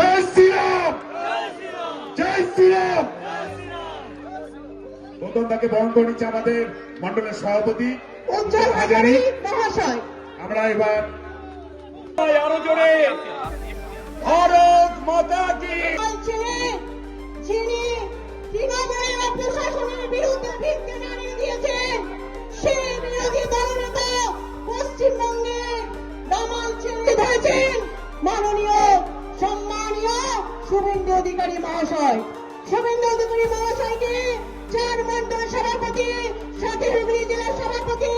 জয় শ্রীরাম! জয় শ্রীরাম! প্রথম তাকে বরণ করে নিচ্ছে আমাদের মন্ডলের সভাপতি আমরা এবার আরও জোরে। ভারত মাতা কি? মাননীয় শুভেন্দু অধিকারী মহাশয়। শুভেন্দু অধিকারী মহাশয়কে চার মন্ডল সভাপতি, সাথে হুগলি জেলার সভাপতি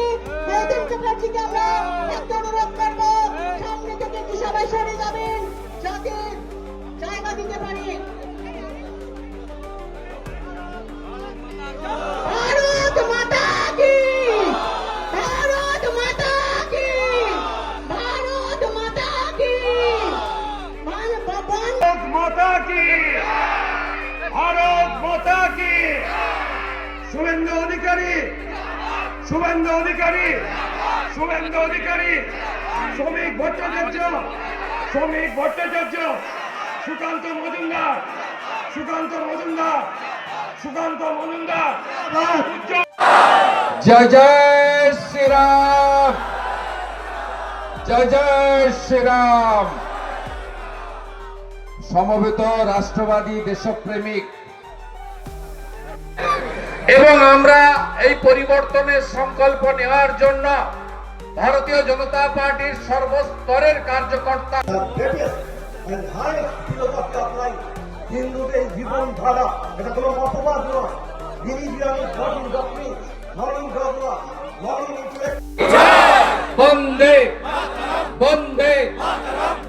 গৌতম চ্যাটার্জিকে আমরা অনুরোধ করব, সামনে থেকে সবাই সরে যাবেন? যাতে জায়গা দিতে পারি। শুভেন্দু অধিকারী। শুভেন্দু অধিকারী। শুভেন্দু অধিকারী। শ্রমিক ভট্টাচার্য। শ্রমিক ভট্টাচার্য। সুকান্ত মজুমদার। সুকান্ত মজুমদার। সুকান্ত মজুমদার। জয় জয় শ্রীরাম। জয় জয় শ্রীরাম। সমবেত রাষ্ট্রবাদী দেশপ্রেমিক এবং আমরা এই পরিবর্তনের সংকল্প নেওয়ার জন্য ভারতীয় জনতা পার্টির সর্বস্তরের কার্যকর্তা হিন্দুদের জীবন ধারা এটা কোনো মতবাদ নয় বন্দে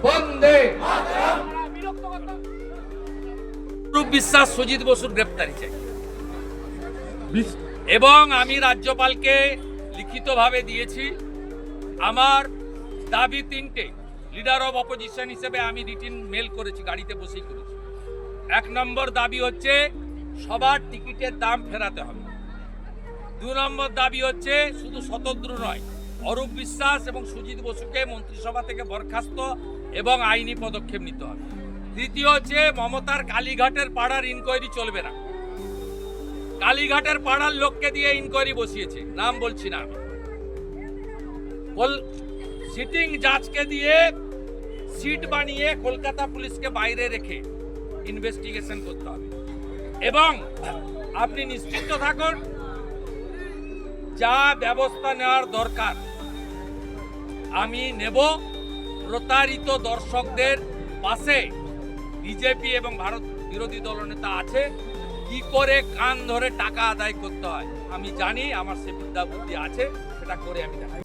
বন্দে বিশ্বাস সুজিত বসুর গ্রেপ্তারি চাই। এবং আমি রাজ্যপালকে লিখিতভাবে দিয়েছি, আমার দাবি তিনটে। লিডার অফ অপোজিশন হিসেবে আমি রিটিন মেল করেছি, গাড়িতে বসেই করেছি। এক নম্বর দাবি হচ্ছে, সবার টিকিটের দাম ফেরাতে হবে। দু নম্বর দাবি হচ্ছে, শুধু শতদ্রু নয়, অরূপ বিশ্বাস এবং সুজিত বসুকে মন্ত্রিসভা থেকে বরখাস্ত এবং আইনি পদক্ষেপ নিতে হবে। তৃতীয় হচ্ছে, মমতার কালীঘাটের পাড়ার ইনকোয়ারি চলবে না। কালীঘাটের পাড়ার লোককে দিয়ে ইনকোয়ারি বসিয়েছে। নাম বলছি না। সিটিং জাজকে দিয়ে সিট বানিয়ে কলকাতা পুলিশকে বাইরে রেখে ইনভেস্টিগেশন করতে হবে। এবং আপনি নিশ্চিন্ত থাকুন, যা ব্যবস্থা নেওয়ার দরকার, আমি নেব প্রতারিত দর্শকদের পাশে। বিজেপি এবং ভারত বিরোধী দলনেতা আছে কি করে কান ধরে টাকা আদায় করতে হয়? আমি জানি আমার সে বুদ্ধি আছে, সেটা করে আমি দেখাই।